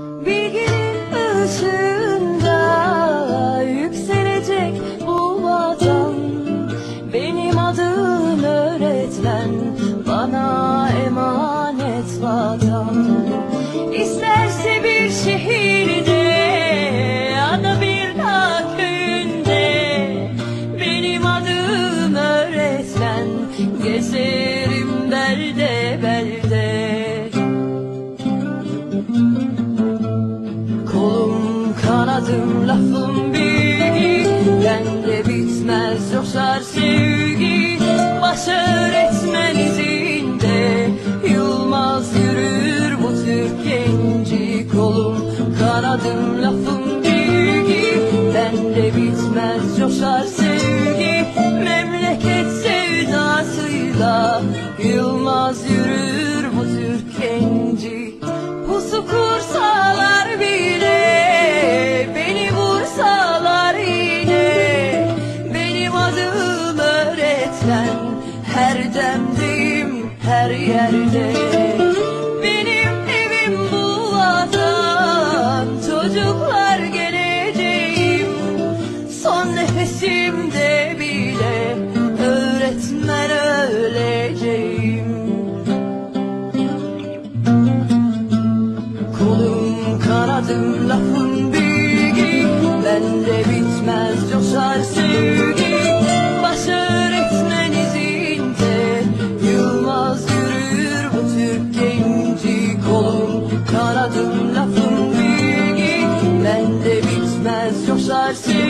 Bilginin ışığında yükselecek bu vatan. Benim adım öğretmen bana emanet vatan. İsterse bir şehirde ya da bir dağ Benim adım öğretmen gezerim kanadım lafım bilgi. Bende bitmez coşar sevgi. Baş öğretmen izinde. Yılmaz yürür bu Türk genci Kolum kanadım lafım bilgi. Bende bitmez coşar sevgi. Memleket sevdasıyla Yılmaz yürür bu Türk genci yerde Benim evim bu vatan Çocuklar geleceğim. Son nefesimde bile Öğretmen öleceğim. Kolum kanadım lafım Christmas.